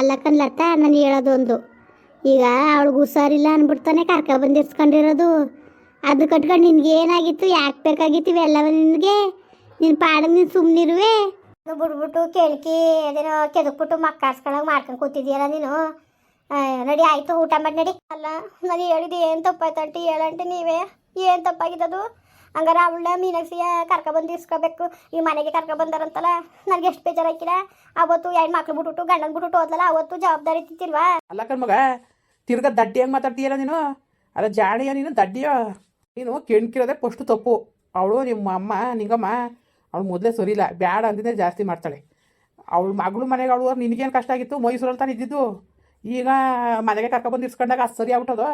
ಅಲ್ಲಕ್ಕನ್ಲತ್ತ ನಾನು ಹೇಳೋದೊಂದು ಈಗ ಅವಳಿಗೆ ಹುಷಾರಿಲ್ಲ ಅಂದ್ಬಿಡ್ತಾನೆ ಕರ್ಕ ಬಂದಿರ್ಸ್ಕೊಂಡಿರೋದು. ಅದು ಕಟ್ಕೊಂಡು ನಿನ್ಗೆ ಏನಾಗಿತ್ತು, ಯಾಕೆ ಬೇಕಾಗಿತ್ತು ಇವೆಲ್ಲವ ನಿನಗೆ? ನಿನ್ನ ಪಾಡಿಗೆ ನೀನು ಸುಮ್ಮನಿರುವೆ ಬಿಡ್ಬಿಟ್ಟು ಕೇಳ್ಕಿ ಅದೇನೋ ಕೆದಕ್ಬಿಟ್ಟು ಮಕ್ಕಾರ್ಸ್ಕೊಳಂಗೆ ಮಾಡ್ಕೊಂಡು ಕೂತಿದ್ಯಲ್ಲ ನೀನು? ನಡಿ, ಆಯ್ತು, ಊಟ ಮಾಡಿ ನಡಿ. ಅಲ್ಲ, ನಾನು ಹೇಳಿದ್ದು ಏನು ತಪ್ಪಾಯ್ತು ಅಂಟಿ ಹೇಳಂಟಿ ನೀವೇ? ಏನು ತಪ್ಪಾಗಿದ್ದದು? ಹಂಗಾರೆ ಅವಳ ಮೀನಾಕ್ಷಿಯ ಕರ್ಕ ಬಂದು ಇಸ್ಕೋಬೇಕು. ಈ ಮನೆಗೆ ಕರ್ಕ ಬಂದಾರಂತಲ್ಲ ನನಗೆ ಎಷ್ಟು ಬೇಜಾರಾಕಿಲ್ಲ ಅವತ್ತು ಎರಡು ಮಕ್ಳು ಬಿಟ್ಬಿಟ್ಟು, ಗಂಡನ ಬಿಟ್ಬಿಟ್ಟು ಹೋದ್ಲಲ್ಲ, ಅವತ್ತು ಜವಾಬ್ದಾರಿ ತಿತ್ತಿಲ್ವಾ ಅಲ್ಲ ಕಣ್ ಮಗ, ತಿರ್ಗಾ ದಡ್ಡಿ ಹೆಂಗೆ ಮಾತಾಡ್ತೀಯಲ್ಲ ನೀನು? ಅಲ್ಲ ಜಾಣಿಯ ನೀನು, ದಡ್ಡಿಯೋ? ನೀನು ಕೆಣ್ಕಿರೋದೇ ಫಸ್ಟು ತಪ್ಪು. ಅವಳು ನಿಮ್ಮ ಅಮ್ಮ, ನಿಂಗಮ್ಮ, ಅವಳು ಮೊದಲೇ ಸರಿಯಿಲ್ಲ. ಬ್ಯಾಡ ಅಂದಿದ್ದೆ ಜಾಸ್ತಿ ಮಾಡ್ತಾಳೆ. ಅವಳು ಮಗಳು ಮನೆಗೆ ಅವಳು ನಿನಗೇನು ಕಷ್ಟ ಆಗಿತ್ತು? ಮೈಸೂರಲ್ಲಿ ತಾನು ಇದ್ದಿದ್ದು? ಈಗ ಮನೆಗೆ ಕರ್ಕೊಬಂದು ಇಸ್ಕೊಂಡಾಗ ಅದು ಸರಿ ಆಗ್ಬಿಟ್ಟದು?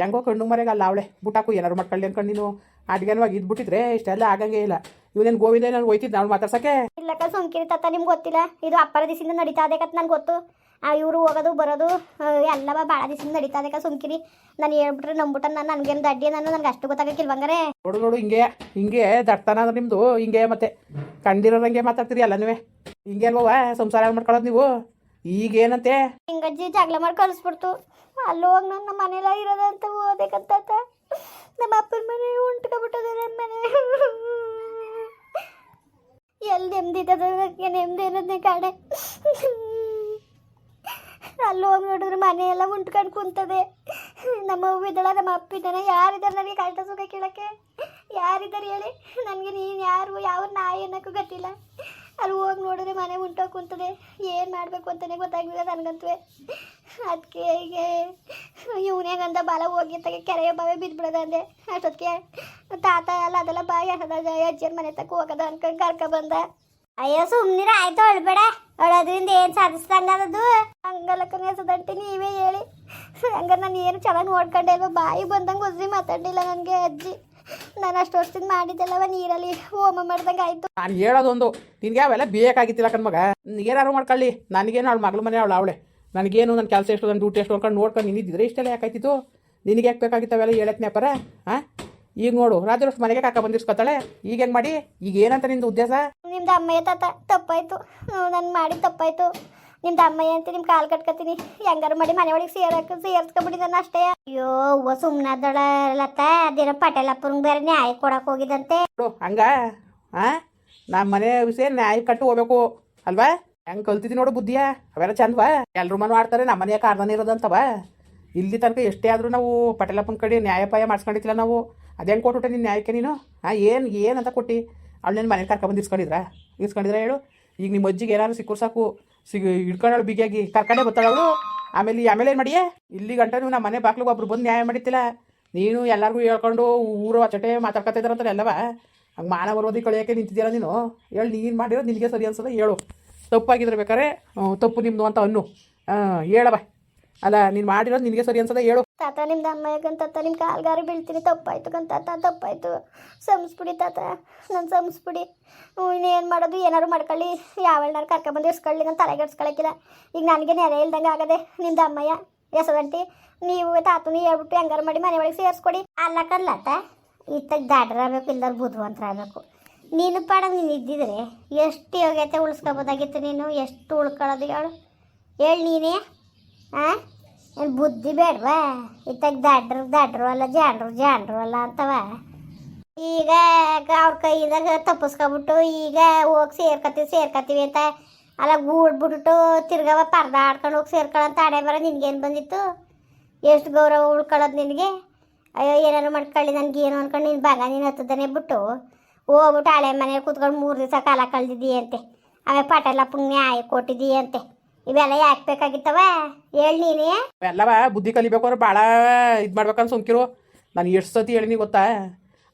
ಹೆಂಗೋ ಕಣ್ಣು ಮರೆಗೆ ಅಲ್ಲ ಅವಳೆ ಬುಟಾಕು ಏನಾರು ಮಾಡ್ಕೊಳ್ಳಿ ಅನ್ಕೊಂಡು ನೀನು. ಅಡ್ಗೆನವಾಗಿ ಇದ್ಬಿಟ್ಟಿದ್ರೆ ಇಷ್ಟೆಲ್ಲ ಆಗಂಗೇ ಇಲ್ಲ. ಇವನೇನು ಗೋವಿಂದ ನಾನು ಹೋಯ್ತಿದ್ದು ನಾವು ಮಾತಾಡ್ಸಕ್ಕೆ? ಇಲ್ಲಕ್ಕ ಸುಮ್ಕಿರಿ ತತ್ತ ನಿಮ್ಗೆ ಗೊತ್ತಿಲ್ಲ. ಇದು ಅಪ್ಪರ ದಿವಸದಿಂದ ನಡೀತಾ ಅದಕ್ಕೆ ನನಗೆ ಗೊತ್ತು. ಆ ಇವರು ಹೋಗೋದು ಬರೋದು ಎಲ್ಲ ಎಲ್ಲವ ಭಾಳ ದಿವಸದಿಂದ ನಡೀತಾ ಅದಕ್ಕೆ ಸುಮ್ಕಿರಿ. ನಾನು ಹೇಳ್ಬಿಟ್ರೆ ನಂಬಿಟ್ಟ ನಾನು ನನಗೇನು ದಡ್ಡಿ ನಾನು ನನಗೆ ಅಷ್ಟು ಗೊತ್ತಾಗಕ್ಕಿಲ್ವಂಗಾರೆ ನೋಡು ನೋಡು ಹಿಂಗೆ ಹಿಂಗೆ ದಡ್ತನ ಅಂದ್ರೆ ನಿಮ್ಮದು ಹಿಂಗೆ ಮತ್ತೆ. ಕಂಡಿರೋರಂಗೆ ಮಾತಾಡ್ತೀರಿ ಅಲ್ಲ ನೀವೇ ಹಿಂಗೆ ಅಲ್ವ ಸಂಸಾರ ಮಾಡ್ಕೊಳ್ಳೋದು ನೀವು? ಈಗೇನಂತೆ? ಹಿಂಗಜ್ಜಿ ಜಗಳ ಮಾಡಿ ಕಳಿಸ್ಬಿಡ್ತು. ಅಲ್ಲಿ ಹೋಗಿ ನನ್ನ ಮನೆಲ್ಲ ಇರೋದಂತ ಓದಬೇಕಂತ ನಮ್ಮ ಅಪ್ಪನ ಮನೆ ಉಂಟ್ಕೊಬಿಟ್ಟದೆ ನಮ್ಮ ಮನೆ. ಎಲ್ಲಿ ನೆಮ್ಮದಿದ್ದದ ನೆಮ್ಮದಿ ಅನ್ನೋದನ್ನೇ ಕಾಡೆ. ಅಲ್ಲಿ ಹೋಗಿ ನೋಡಿದ್ರೆ ಮನೆ ಎಲ್ಲ ಉಂಟ್ಕೊಂಡು ಕುಂತದೆ. ನಮ್ಮ ಅವ್ವ ನಮ್ಮ ಅಪ್ಪ ಇದ್ದಾನೆ. ಯಾರಿದ್ದಾರೆ ನನಗೆ ಕಾಯ್ತಾ ಸುಖ ಕೇಳಕ್ಕೆ? ಯಾರಿದ್ದಾರೆ ಹೇಳಿ? ನನಗೆ ನೀನು ಯಾರು ಯಾವ ನಾಯಿ ಅನ್ನೋಕ್ಕೂ ಗೊತ್ತಿಲ್ಲ. ಅಲ್ಲಿ ಹೋಗಿ ನೋಡಿದ್ರೆ ಮನೆ ಉಂಟೋಗಿ ಕುಂತದೆ. ಏನು ಮಾಡಬೇಕು ಅಂತಲೇ ಗೊತ್ತಾಗಲಿಲ್ಲ ನನಗಂತೂ. ಅದಕ್ಕೆ ಹೀಗೆ ಇವನೇಗಂದ ಬಾಲ ಹೋಗಿ ತಗೆ ಕೆರೆಯ ಬಾವೆ ಬಿದ್ದುಬಿಡೋದ ಅಂದೆ. ಅಷ್ಟೊತ್ತಿಗೆ ತಾತ ಎಲ್ಲ ಅದೆಲ್ಲ ಬಾಯಿ ಹಸದ ಅಜ್ಜಿಯರ ಮನೆ ತಕ್ಕ ಹೋಗದ ಅನ್ಕೊಂಡು ಕರ್ಕ ಬಂದ. ಅಯ್ಯೋ ಸುಮ್ಮನಿರ ಆಯ್ತು ಅಳ್ಬೇಡ. ಅಳೋದ್ರಿಂದ ಏನು ಸಾಧಿಸ್ದಂಗದದು ಹಂಗಲಕ್ಕನೇ ಸದಂಟಿ ನೀವೇ ಹೇಳಿ. ಹಂಗಾರೆ ನಾನು ಏನು ಚೆನ್ನಾಗಿ ನೋಡ್ಕೊಂಡೆ ಅಲ್ವಾ? ಬಾಯಿ ಬಂದಂಗೆ ಉಜ್ಜಿ ಮಾತಾಡಲಿಲ್ಲ ನನಗೆ ಅಜ್ಜಿ. ನಾನು ಅಷ್ಟು ವರ್ಷದಿಂದ ಮಾಡಿದ್ದೆಲ್ಲವ ನೀರಲ್ಲಿ ಹೋಮ ಮಾಡ್ದಂಗೆ ಆಯ್ತು. ನಾನು ಹೇಳೋದೊಂದು ನಿನ್ಗೆ ಅವೆಲ್ಲ ಬೇಕಾಗಿತ್ತಿಲ್ಲ ಕಣ್ಮಗ ಏನಾರು ಮಾಡ್ಕೊಳ್ಳಿ. ನನಗೇನು ಅವಳು ಮಗಳ ಮನೆ ಅವಳು ಅವಳೆ. ನನಗೇನು ನನ್ನ ಕೆಲಸ ಎಷ್ಟು ನನ್ನ ಡ್ಯೂಟಿ ಎಷ್ಟು ಅನ್ಕೊಂಡು ನೋಡ್ಕೊಂಡು ನಿಂತಿದ್ರೆ ಇಷ್ಟೆಲ್ಲ ಯಾಕಾಯ್ತಿತ್ತು? ನಿನಗೆ ಯಾಕೆ ಬೇಕಾಗಿತ್ತು ಅವೆಲ್ಲ ಹೇಳಕ್ ನ್ಯಾಪರ ಹಾಂ ಈಗ ನೋಡು ರಾತ್ರಿ ಅಷ್ಟು ಮನೆಗೆ ಕಾಕ ಬಂದಿರ್ಸ್ಕೊತಾಳೆ. ಈಗ ಏನು ಮಾಡಿ? ಈಗ ಏನಂತ ನಿಂದು ಉದ್ದೇಶ? ನಿಮ್ದು ಅಮ್ಮ ತಾತ ತಪ್ಪಾಯ್ತು. ನಾನು ಮಾಡಿ ತಪ್ಪಾಯ್ತು. ನಿಮ್ದು ಅಮ್ಮಯ್ಯ ಅಂತ ನಿಮ್ಮ ಕಾಲು ಕಟ್ಕೊತೀನಿ. ಹೆಂಗಾರು ಮಾಡಿ ಮನೆ ಒಳಗೆ ಸೇರಕ್ಕೆ ಸೇರ್ಸ್ಕೊಬಿಡಿ ನಾನು ಅಷ್ಟೇ. ಅಯ್ಯೋ ಹೂವ ಸುಮ್ಮನಾದಳ ಲತ್ತ ಅದೇನೋ ಪಟೇಲಪ್ಪನ ಬೇರೆ ನ್ಯಾಯ ಕೊಡಕ್ಕೆ ಹೋಗಿದಂತೆ ಹಂಗ ಹಾಂ ನಮ್ಮ ಮನೆ ವಿಷಯ ನ್ಯಾಯ ಕಟ್ಟು ಹೋಗ್ಬೇಕು, ಅಲ್ವಾ? ಹೆಂಗೆ ಕಲ್ತಿದ್ದಿ ನೋಡು ಬುದ್ಧಿಯ? ಅವೆಲ್ಲ ಚಂದವಾ? ಎಲ್ರು ಮನೆ ಆಡ್ತಾರೆ ನಮ್ಮ ಮನೆಯ ಕಾರಣನೇ ಇರೋದಂತವ. ಇಲ್ಲಿ ತನಕ ಎಷ್ಟೇ ಆದರೂ ನಾವು ಪಟೇಲಪ್ಪನ ಕಡೆ ನ್ಯಾಯಪಾಯ ಮಾಡಿಸ್ಕೊಂಡಿದ್ದಿಲ್ಲ ನಾವು. ಅದೇನ್ ಹೆಂಗೆ ಕೊಟ್ಬಿಟ್ಟೆ ನಿನ್ನ ನ್ಯಾಯಕ್ಕೆ ನೀನು? ಹಾಂ ಏನು ಏನು ಅಂತ ಕೊಟ್ಟು? ಅವಳು ನಿನ್ನ ಮನೆಗೆ ಕರ್ಕೊಂಬಂದು ಇಸ್ಕೊಂಡಿದ್ರಾ? ಇಸ್ಕೊಂಡಿದ್ರ ಹೇಳು? ಈಗ ನಿಮ್ಮ ಅಜ್ಜಿಗೆ ಏನಾದ್ರು ಸಿಕ್ಕರು ಸಾಕು. ಸಿಗ ಹಿಡ್ಕೊಂಡಳು ಬಿಗಿಯಾಗಿ. ಕರ್ಕೊಂಡೇ ಬರ್ತಾಳೆ ಅವಳು. ಆಮೇಲೆ ಆಮೇಲೆ ಏನು ಮಾಡಿಯೇ? ಇಲ್ಲಿ ಗಂಟ ನೀವು ನಮ್ಮ ಮನೆ ಬಾಕ್ಲಿಗೆ ಒಬ್ರು ಬಂದು ನ್ಯಾಯ ಮಾಡಿತ್ತಿಲ್ಲ. ನೀನು ಎಲ್ಲರಿಗೂ ಹೇಳ್ಕೊಂಡು ಊರು ಮಾತಾಡ್ಕೊತಾ ಅಂತ ಎಲ್ಲವ ಹಂಗೆ ಮಾನ ಬರೋದಿ ಕಳಿಯಕ್ಕೆ ನಿಂತಿದ್ದೀರ ನೀನು? ಹೇಳಿ, ನೀನು ಮಾಡಿರೋದು ನಿನಗೆ ಸರಿ ಅನ್ಸಲ್ಲ, ಹೇಳು. ತಪ್ಪಾಗಿದ್ರೆ ಬೇಕಾರೆ ತಪ್ಪು ನಿಮ್ಮದು ಅಂತ ಅನ್ನು. ಹೇಳವ ಅಲ್ಲ, ನೀನು ಮಾಡಿರೋದು ನಿನಗೆ ಸರಿ ಅನ್ಸದ ಹೇಳು. ತಾತ ನಿಮ್ದು ತಾತ ನಿಮ್ಮ ಕಾಲ್ಗಾರು ಬೀಳ್ತೀನಿ, ತಪ್ಪಾಯ್ತು ಕಂತ ತಪ್ಪಾಯ್ತು. ಸಂಸ್ಬಿಡಿ ತಾತ, ನಾನು ಸಂಸ್ಬಿಡಿ ಇನ್ನೇನು ಮಾಡೋದು? ಏನಾರು ಮಾಡ್ಕೊಳ್ಳಿ. ಯಾವಳ್ನಾರು ಕರ್ಕೊಂಬಂದು ಇಸ್ಕೊಳ್ಳಿ, ನಾನು ತಲೆಗೆಡ್ಸ್ಕೊಳಕ್ಕಿಲ್ಲ ಈಗ ನನಗೆ ನೆರೆ ಇಲ್ದಂಗೆ ಆಗದೆ, ನಿಮ್ದು ಅಮ್ಮಯ್ಯ ಎಸದಂಟಿ ನೀವು ತಾತನು ಹೇಳ್ಬಿಟ್ಟು ಹೆಂಗಾರು ಮಾಡಿ ಮನೆ ಒಳಗೆ ಸೇರಿಸ್ಕೊಡಿ. ಅಲ್ಲ ಕರ್ಲತ್ತ ಇತ್ತಾಗ ದಾಡ್ರಾಗಬೇಕು ಇಲ್ದಾರ ಬುದ್ಧಿವಂತರಾಗಬೇಕು ನೀನು ಪಾಡ, ನೀನು ಇದ್ದಿದ್ರೆ ಎಷ್ಟು ಯೋಗ್ಯತೆ ಉಳಿಸ್ಕೊಬೋದಾಗಿತ್ತು ನೀನು? ಎಷ್ಟು ಉಳ್ಕೊಳ್ಳೋದು ಹೇಳು. ಹೇಳಿ ನೀನೇ ಹಾಂ ಏನು ಬುದ್ಧಿ ಬೇಡವಾ? ಇತ್ತಾಗ ದಾಡ್ರು ದಾಡ್ರು ಅಲ್ಲ ಜಾಂಡ್ರು ಜಾಂಡ್ರು ಅಲ್ಲ ಅಂತವ. ಈಗ ಅವ್ರ ಕೈದಾಗ ತಪ್ಪಿಸ್ಕೊಬಿಟ್ಟು ಈಗ ಹೋಗಿ ಸೇರ್ಕತ್ತೀವಿ ಸೇರ್ಕತ್ತೀವಿ ಅಂತ ಅಲ್ಲ ಗೂಡ್ಬಿಟ್ಟು ತಿರ್ಗವ ಪರ್ದ ಆಡ್ಕೊಂಡು ಹೋಗಿ ಸೇರ್ಕೊಳ್ಳೋಂತ ಆಡೇ ಬರ ನಿನ್ಗೇನು ಬಂದಿತ್ತು? ಎಷ್ಟು ಗೌರವ ಉಳ್ಕೊಳ್ಳೋದು ನಿನಗೆ? ಅಯ್ಯೋ ಏನಾರು ಮಾಡ್ಕೊಳ್ಳಿ ನನಗೆ ಏನು ನಿನ್ನ ಭಾಗ ನೀನು ಹತ್ತದನೆ ಬಿಟ್ಟು ಹೋಗ್ಬಿಟ್ಟು ಹಳೆ ಮನೇಲಿ ಕೂತ್ಕೊಂಡು ಮೂರು ದಿವಸ ಕಾಲ ಕಳೆದಿದ್ದೀಯಂತೆ. ಆಮೇಲೆ ಪಟೇಲಪ್ಪಂಗೆ ಪುಣ್ಯ ಕೊಟ್ಟಿದ್ದೀ ಅಂತೆ ಇವೆಲ್ಲ ಯಾಕೆ ಬೇಕಾಗಿತ್ತವ? ಹೇಳಿ ನೀನೇ. ಎಲ್ಲವ ಬುದ್ಧಿ ಕಲಿಬೇಕು ಅಂದ್ರೆ ಭಾಳ ಇದು ಮಾಡ್ಬೇಕಂತ ಸುಂಕಿರು ನಾನು ಎಷ್ಟು ಸತಿ ಹೇಳಿನಿ ಗೊತ್ತಾ?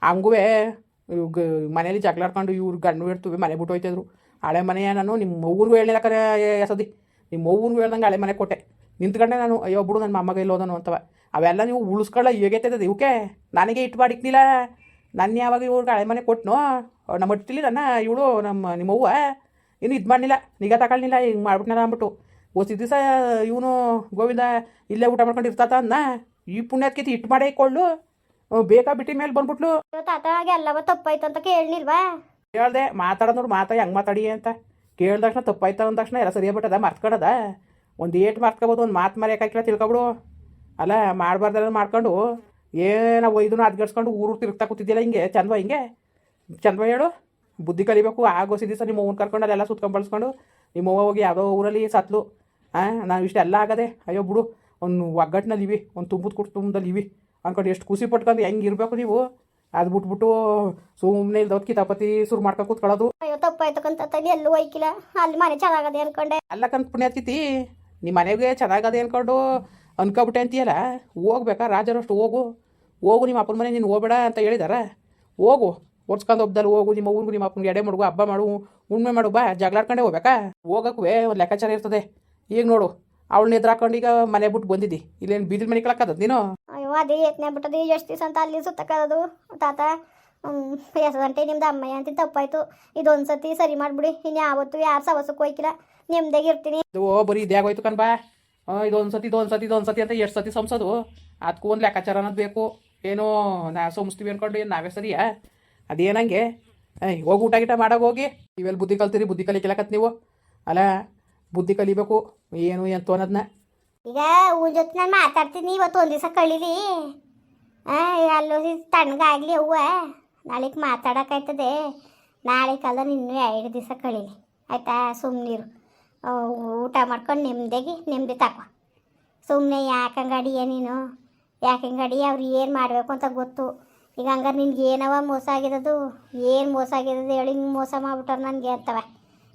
ಹಂಗುವೆ ಮನೇಲಿ ಜಗಳಾಡ್ಕೊಂಡು ಇವ್ರು ಗಂಡು ಇಡ್ತೀವಿ ಮನೆ ಬಿಟ್ಟು ಹೋಯ್ತಿದ್ರು ಹಳೆ ಮನೆಯ ನಾನು ನಿಮ್ಮ ಊರಿಗೂ ಹೇಳಿಲ್ಲ ಕರೆ ಎಸದಿ ನಿಮ್ಮ ಅವ್ವನಿಗೂ ಹೇಳ್ದಂಗೆ ಹಳೆ ಮನೆ ಕೊಟ್ಟೆ. ನಿಂತ್ಕೊಂಡೆ ನಾನು, ಅಯ್ಯೋ ಬಿಡು ನನ್ನ ಮೊಮ್ಮಗ ಇಲ್ಲೋದನು ಅಂತವ. ಅವೆಲ್ಲ ನೀವು ಉಳಿಸ್ಕೊಳ್ಳೋ ಹೇಗೈತದ ಇವಕ್ಕೆ ನನಗೆ ಇಟ್ಟು ಮಾಡಿಕ್ನಿಲ್ಲ ನನ್ನ ಯಾವಾಗ ಇವ್ರಿಗೆ ಹಳೆ ಮನೆ ಕೊಟ್ಟನು ನಮ್ಮ ಇಟ್ಟಿಲ್ಲ ನನ್ನ ಇವಳು, ನಮ್ಮ ನಿಮ್ಮವ್ವ. ಇನ್ನು ಇದು ಮಾಡಲಿಲ್ಲ. ನಿಗಾ ತಗೊಳ್ಳಿಲ್ಲ ಹಿಂಗೆ ಮಾಡ್ಬಿಟ್ನಲ್ಲ ಅಂದ್ಬಿಟ್ಟು. ಓಸಿ ದಿವಸ ಇವನು ಗೋವಿಂದ ಇಲ್ಲೇ ಊಟ ಮಾಡ್ಕೊಂಡು ಇರ್ತಾತ ಅಂದ ಈ ಪುಣ್ಯಕ್ಕೆ ಇಟ್ಟು ಮಾಡೇ ಕೊಳ್ಳು. ಬೇಕಾ ಬಿಟ್ಟಿ ಮೇಲೆ ಬಂದ್ಬಿಟ್ಲು. ತಾತ ಎಲ್ಲವ ತಪ್ಪಾಯ್ತು ಅಂತ ಕೇಳಲಿಲ್ವಾ? ಹೇಳ್ದೆ ಮಾತಾಡೋದು ನೋಡಿ ಮಾತಾ ಹೆಂಗೆ ಮಾತಾಡಿ ಅಂತ. ಕೇಳ್ದ ತಕ್ಷಣ ತಪ್ಪಾಯ್ತು ಅಂದ ತಕ್ಷಣ ಎಲ್ಲ ಸರಿಯಾಗ್ಬಿಟ್ಟದ ಮರ್ತ್ಕೊಳದ ಒಂದು ಏಟ್ ಮರ್ತ್ಕೊಬೋದು ಒಂದು ಮಾತು ಮರೆಯೋಕ್ಕಾಗಿಲ್ಲ ತಿಳ್ಕೊಬಿಡು. ಅಲ್ಲ ಮಾಡಬಾರ್ದಲ್ಲ ಮಾಡ್ಕೊಂಡು ಏನೋ ಒಯ್ದು ಅದ್ಗಡ್ಸ್ಕೊಂಡು ಊರು ತಿರುಗ್ತಾ ಕೂತಿದ್ದಿಲ್ಲ ಹಿಂಗೆ ಚಂದ್ವ ಹಿಂಗೆ. ಚಂದ್ವ ಹೇಳು. ಬುದ್ಧಿ ಕಲಿಬೇಕು ಆಗೋಸಿ ದಿವಸ ನಿಮ್ಮ ಅವ್ವನ ಕರ್ಕೊಂಡು ಅಲ್ಲೆಲ್ಲ ಸುತ್ಕೊಂಡು ಬಳಸ್ಕೊಂಡು ನಿಮ್ಮ ಅವ್ವ ಹೋಗಿ ಯಾವುದೋ ಊರಲ್ಲಿ ಸತ್ಲು. ಹಾಂ ನಾವು ಇಷ್ಟೆಲ್ಲ ಆಗದೆ ಅಯ್ಯೋ ಬಿಡು ಒಂದು ಒಗ್ಗಟ್ಟಿನಲ್ಲಿ ಇವಿ ಒಂದು ತುಂಬದ ಕುಟುಂಬದಲ್ಲಿ ಇವಿ. ಅಂದ್ಕೊಂಡು ಎಷ್ಟು ಖುಷಿ ಪಟ್ಕೊಂಡು ಹೆಂಗೆ ಇರಬೇಕು ನೀವು? ಅದು ಬಿಟ್ಬಿಟ್ಟು ಸುಮ್ಮನೆ ಇಲ್ದವ್ರು ಕಿತಾಪತಿ ಶುರು ಮಾಡ್ಕೊಂಡು ಕೂತ್ಕೊಳ್ಳೋದು. ಅಯ್ಯೋ ತಪ್ಪಾಯ್ತು ಕಂತ ಎಲ್ಲೂ ಹೋಯ್ಕಿಲ್ಲ. ಅಲ್ಲಿ ಮನೆ ಚೆನ್ನಾಗದೆ ಅನ್ಕೊಂಡೆ. ಅಲ್ಲ ಕಂತ ಪುಣ್ಯಾತಿಥಿ ನಿಮ್ಮ ಮನೆಗೆ ಚೆನ್ನಾಗದೆ ಅನ್ಕೊಂಡು ಅನ್ಕೊಬಿಟ್ಟೆ ಅಂತೀಯಲ್ಲ ಹೋಗ್ಬೇಕಾ ರಾಜರಷ್ಟು ಹೋಗು. ಹೋಗು ನಿಮ್ಮ ಅಪ್ಪನ ಮನೆ ನೀನು ಹೋಗ್ಬೇಡ ಅಂತ ಹೇಳಿದಾರ. ಹೋಗು. ಒರ್ಸ್ಕೊಂಡು ಒಬ್ದಲ್ಲಿ ಹೋಗು ನಿಮ್ಮ ಊರಿಗೂ ನಿಮ್ಮ ಅಪ್ಪನಿಗೆ ಎಡೆ ಮಾಡುವ ಹಬ್ಬ ಮಾಡು ಉಣ್ಮೆ ಮಾಡು ಬಾ ಜಗಳಾಡ್ಕೊಂಡೆ ಹೋಗ್ಬೇಕಾ? ಹೋಗಕ್ಕೂ ಒಂದು ಲೆಕ್ಕಾಚಾರ ಇರ್ತದೆ. ಈಗ ನೋಡು ಅವಳನ್ನ ಎದುರಾಕೊಂಡು ಈಗ ಮನೆ ಬಿಟ್ಟು ಬಂದಿದ್ದಿ. ಇಲ್ಲೇನು ಬೀದಿ ಮನೆ ಕಳಕ್ಕದ ನೀನು? ಅಯ್ಯೋ ಅದೇ ಯತ್ನೆ ಬಿಟ್ಟದು. ಎಷ್ಟು ದಿವಸ ಅಂತ ಅಲ್ಲಿ ಸುತ್ತಕ್ಕದು ತಾತ ಗಂಟೆ ನಿಮ್ದು ಅಮ್ಮ ಅಂತ ತಪ್ಪಾಯ್ತು. ಇದೊಂದು ಸತಿ ಸರಿ ಮಾಡಿಬಿಡಿ. ಇನ್ನು ಯಾವತ್ತು ಯಾರು ಸವಸಕ್ಕೆ ಹೋಯ್ಕಿಲ್ಲ. ನಿಮ್ದಾಗ ಇರ್ತೀನಿ. ಓ ಬರೀ ಇದೇ ಆಗೋಯ್ತು ಕಣ್ ಬಾ. ಇದೊಂದು ಸತಿ ಇದೊಂದು ಸತಿ ಇದೊಂದು ಸತಿ ಅಂತ ಎಷ್ಟು ಸತಿ ಸಂಸದು. ಅದಕ್ಕೂ ಒಂದು ಲೆಕ್ಕಾಚಾರ ಅನ್ನೋದು ಬೇಕು. ಏನೋ ನಾ ಸೋಮಿಸ್ತೀವಿ ಅನ್ಕೊಂಡು ಏನು ನಾವೇ ಸರಿಯಾ? ಅದೇನಂಗೆ? ಏಯ್ ಹೋಗಿ ಊಟ ಗೀಟ ಮಾಡೋಕೆ ಹೋಗಿ. ಇವೆಲ್ಲ ಬುದ್ಧಿ ಕಲ್ತೀರಿ, ಬುದ್ಧಿ ಕಲಿಕಲಕತ್ ನೀವು. ಅಲ್ಲ, ಬುದ್ಧಿ ಕಲಿಬೇಕು. ಏನು ಎಂತು ಅನ್ನೋದನ್ನ ಈಗ ಊನ್ ಜೊತೆ ನಾನು ಮಾತಾಡ್ತೀನಿ, ಇವತ್ತು ಒಂದು ದಿವಸ ಕಳೀಲಿ ಅಲ್ಲೋಸಿ ತಣ್ಣಗಾಗ್ಲಿ ಅವ್ವ. ನಾಳೆಗೆ ಮಾತಾಡೋಕ್ಕಾಯ್ತದೆ ನಾಳೆ ಕಾಲದಲ್ಲಿ ಇನ್ನೂ ಎರಡು ದಿವಸ ಕಳೀಲಿ. ಆಯ್ತಾ? ಸುಮ್ಮನಿರು ಊಟ ಮಾಡ್ಕೊಂಡು ನೆಮ್ಮದಿಗೆ ನೆಮ್ಮದಿ ತಕೋ. ಸುಮ್ಮನೆ ಯಾಕಂಗಡಿಯ ನೀನು ಯಾಕಂಗಡಿ ಅವ್ರು ಏನು ಮಾಡಬೇಕು ಅಂತ ಗೊತ್ತು. ಈಗ ಹಂಗಾರೆ ನಿನ್ಗೆ ಏನವ ಮೋಸ ಆಗಿರೋದು? ಏನು ಮೋಸ ಆಗಿರೋದು ಹೇಳಿ ಹಿಂಗೆ ಮೋಸ ಮಾಡ್ಬಿಟ್ಟಾರ ನನಗೆ ಅಂತವ.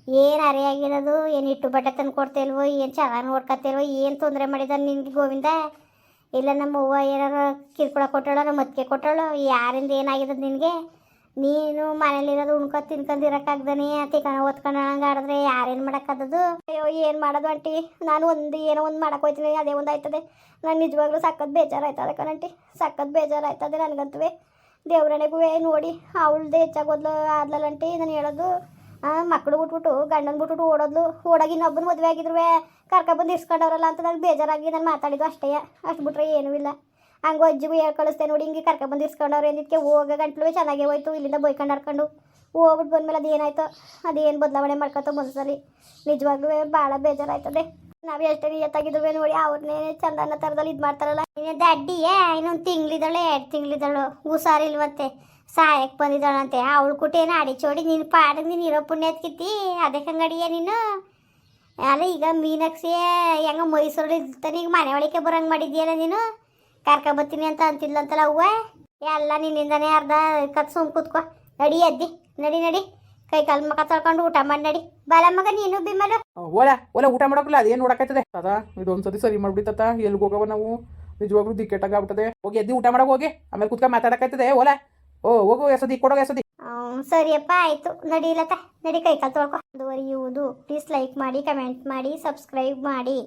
ಏನು ಅರೆ ಆಗಿರೋದು? ಏನು ಇಟ್ಟು ಬಟ್ಟೆ ತಂದು ಕೊಡ್ತಿಲ್ವೋ ಏನು ಚೆನ್ನಾಗಿ ನೋಡ್ಕೊತಿಲ್ವೋ ಏನು ತೊಂದರೆ ಮಾಡಿದ ನಿನ್ಗೆ ಗೋವಿಂದ? ಇಲ್ಲ ನಮ್ಮ ಅವ್ವ ಏನಾರು ಕಿರ್ಕೊಳ ಕೊಟ್ಟಾಳೋ ನಮ್ಮ ಮತ್ತಿಗೆ ಕೊಟ್ಟಾಳೋ? ಯಾರಿಂದ ಏನಾಗಿರೋದು ನಿನಗೆ? ನೀನು ಮನೇಲಿರೋದು ಉಣ್ಕೊ, ತಿನ್ಕೊಂಡು ಇರೋಕ್ಕಾಗ್ದಾನೆ ಈಗ ಓದ್ಕೊಂಡು ಹಂಗೆ ಆಡಿದ್ರೆ ಯಾರೇನು ಮಾಡೋಕ್ಕಾಗದು ಅಯ್ಯೋ, ಏನು ಮಾಡೋದು ಆಂಟಿ? ನಾನು ಒಂದು ಏನೋ ಒಂದು ಮಾಡಕ್ಕೆ ಹೋಯ್ತೀನಿ, ಅದೇ ಒಂದು ಆಯ್ತದೆ. ನಾನು ನಿಜವಾಗ್ಲೂ ಸಕ್ಕತ್ ಬೇಜಾರಾಯ್ತದೆ ಕಣಂಟಿ ಸಕ್ಕತ್ ಬೇಜಾರಾಯ್ತದೆ ನನಗಂತೂ ದೇವ್ರಣೆಗೂ ನೋಡಿ, ಅವಳ್ದು ಹೆಚ್ಚಾಗಿ ಓದ್ಲು ಆದ್ಲಲ್ಲಂಟಿ ನಾನು ಹೇಳೋದು ಮಕ್ಕಳು ಬಿಟ್ಬಿಟ್ಟು, ಗಂಡನ ಬಿಟ್ಬಿಟ್ಟು ಓಡೋದ್ಲು. ಓಡಾಗಿ ಇನ್ನೊಬ್ಬನ ಮದುವೆ ಆಗಿದ್ರು ಕರ್ಕೊಬಂದು ಇಸ್ಕೊಂಡವ್ರಲ್ಲ ಅಂತ ನನಗೆ ಬೇಜಾರಾಗಿ ನಾನು ಮಾತಾಡಿದ್ದು ಅಷ್ಟೇ, ಅಷ್ಟು ಬಿಟ್ರೆ ಏನೂ ಇಲ್ಲ. ಹಂಗೆ ಅಜ್ಜಿಗೂ ಹೇಳಿ ಕಳಿಸ್ತೇನೆ ನೋಡಿ, ಹಿಂಗೆ ಕರ್ಕೊಬಂದು ಇಸ್ಕೊಂಡವ್ರು ಏನಿದ್ಕೆ ಹೋಗ ಗಂಟ್ಲು ಚೆನ್ನಾಗೇ ಹೋಯ್ತು, ಇಲ್ಲಿಂದ ಬೈಕೊಂಡು ಹರ್ಕೊಂಡು ಹೋಗ್ಬಿಟ್ಟು ಬಂದ್ಮೇಲೆ ಅದೇನಾಯ್ತು, ಅದೇನು ಬದಲಾವಣೆ ಮಾಡ್ಕೊತ ಮನಸ್ಸಲ್ಲಿ ನಿಜವಾಗ್ಲೂ ಭಾಳ ಬೇಜಾರಾಯ್ತದೆ. ನಾವು ಎಷ್ಟೇ ನಿಯತ್ತಾಗಿದ್ವಿ ನೋಡಿ ಅವ್ರನ್ನೇ ಚಂದನ ತರದಲ್ಲಿ ಇದು ಮಾಡ್ತಾರಲ್ಲ. ಇನ್ನೊಂದು ಅಡ್ಡಿಯೇ ಇನ್ನೊಂದು ತಿಂಗ್ಳಿದಳು ಎರಡು ತಿಂಗಳಿದ್ದಾಳು, ಹುಷಾರಿಲ್ವಂತೆ. ಸಾಯಕ್ಕೆ ಬಂದಿದ್ದಾಳಂತೆ. ಅವಳು ಕುಟೇನ ಅಡಿಚೋಡಿ ನೀನು ಪಾಡಿಗೆ ನೀನು ಇರೋ ಪುಣ್ಯತ್ಕಿತ್ತಿ ಅದಕ್ಕೆ ಅಂಗಡಿಯ ನೀನು. ಅಲ್ಲ, ಈಗ ಮೀನಾಕ್ಷಿ ಹೆಂಗ ಮೈಸೂರಲ್ಲಿ ಇರ್ತಾನೆ, ಈಗ ಮನೆ ಒಳಗೆ ಬರೋಂಗೆ ಮಾಡಿದ್ಯಲ್ಲ ನೀನು? ಕರ್ಕೊಬತ್ತೀನಿ ಅಂತ ಅಂತಿದ್ಲಂತಲ್ಲ ಅವ್ವ. ಎಲ್ಲ ನಿನ್ನಿಂದಾನೇ ಅರ್ಧ ಕತ್ ಸುಮ್ ಕೂತ್ಕೊ. ನಡಿ ಅದ್ದಿ ನಡಿ ನಡಿ. ಕೈ ಕಾಲು ಮಕ ತಳ್ಕೊಂಡು ಊಟ ಮಾಡಿ ನಡಿ. ಬಲ ಮಗ ನೀನು ಬಿಮ್ಮಲು ಓಲ ಓಲ ಊಟ ಮಾಡೋಕ್ಕಿಲ್ಲ ಅದೇನು ನೋಡಕೈತದೆ ತಾತ ಇದೊಂದ್ಸತಿ ಸರಿ ಮಾಡ್ಬಿಡಿ ಎಲ್ಲಿಗೆ ಹೋಗವ ನಾವು? ನಿಜವಾಗ್ಲೂ ದಿಕ್ಕೆಟ್ಟಾಗ ಆಗ್ಬಿಟ್ಟದೆ. ಹೋಗಿ ಎದ್ದು ಊಟ ಮಾಡಕ್ ಹೋಗಿ ಆಮೇಲೆ ಕುತ್ಕ ಮಾತಾಡಕೈತದೆ ಓಲ. ಓ ಹೋಗು ಎಸದಿ ಕೊಡೋ ಎಸದಿ. ಸರಿಯಪ್ಪ ಆಯಿತು. ನಡೀಲತ್ತ ನಡಿ ಕೈ ಕಾಲು ತೊಳ್ಕೊ. ಮುಂದುವರಿಯುವುದು. ಪ್ಲೀಸ್ ಲೈಕ್ ಮಾಡಿ ಕಮೆಂಟ್ ಮಾಡಿ ಸಬ್ಸ್ಕ್ರೈಬ್ ಮಾಡಿ.